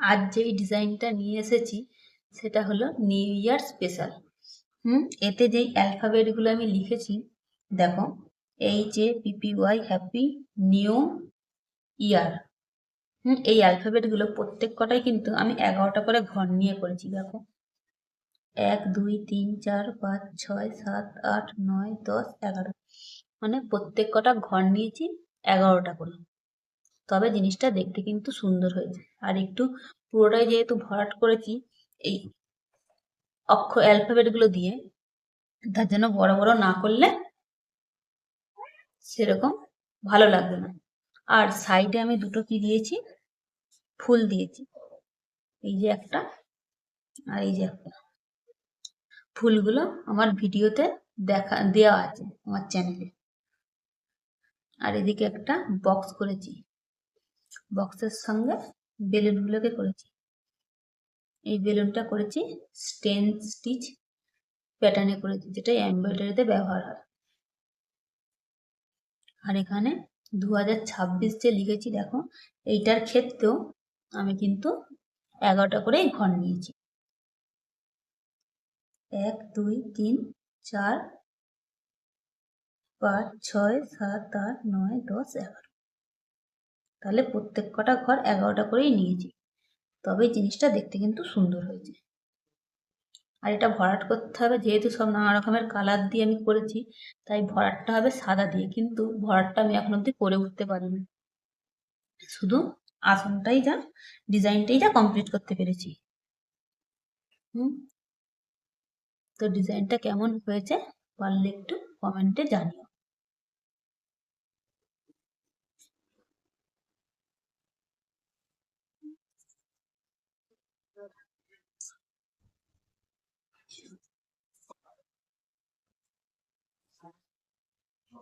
আজ যেই ডিজাইনটা নিয়ে এসেছি, সেটা হলো নিউ ইয়ার স্পেশাল। হুম? এতে যেই অ্যালফাবেটগুলো আমি লিখেছি, দেখো H A P P Y happy new year হুম? এই অ্যালফাবেটগুলো প্রত্যেক কটাই কিন্তু আমি এগারোটা করে ঘর নিয়ে করেছি, দেখো। এক, দুই, তিন, চার, পাঁচ, ছয়, সাত, আট, নয়, দশ, এগারো। মানে প্রত্যেক কটা ঘর নিয়েছি এগারোটা করে। তবে জিনিসটা দেখতে কিন্তু সুন্দর হয়েছে। আর একটু পুরোটাই যেহেতু ভরাট করেছি, এই অক্ষর অ্যালফাবেটগুলো দিয়ে, তার জন্য বড় বড় না করলে সেরকম ভালো লাগবে না। আর সাইডে আমি দুটো কি দিয়েছি? ফুল দিয়েছি। এই যে একটা আর এই যে একটা। ফুলগুলো আমার ভিডিওতে দেখা, দেওয়া আছে আমার চ্যানেলে আর এদিকে একটা বক্স করেছি। বক্সের সঙ্গে বেলুনগুলোকে করেছি। এই বেলুনটা করেছি স্টেন স্টিচ প্যাটার্নে করেছি, যেটা এমব্রয়ডারিতে ব্যবহার হয়। আর এখানে দু হাজার ছাব্বিশ যে লিখেছি, দেখো, এইটার ক্ষেত্রেও আমি কিন্তু এগারোটা করে ঘর নিয়েছি। এক, দুই, তিন, চার, পাঁচ, ছয়, সাত, আট, নয়, দশ, এগারো। তাহলে প্রত্যেক কটা ঘর এগারোটা করেই নিয়েছি তবে জিনিসটা দেখতে কিন্তু সুন্দর হয়েছে। আর এটা ভরাট করতে হবে, যেহেতু সব নানা রকমের কালার দিয়ে আমি করেছি, তাই ভরাটটা হবে সাদা দিয়ে, কিন্তু ভরাটটা আমি এখন অবধি করে উঠতে পারিনি। শুধু আসনটাই যা, ডিজাইনটাই যা কমপ্লিট করতে পেরেছি। হুম? তো ডিজাইনটা কেমন হয়েছে, পারলে একটু কমেন্টে জানিও।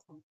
from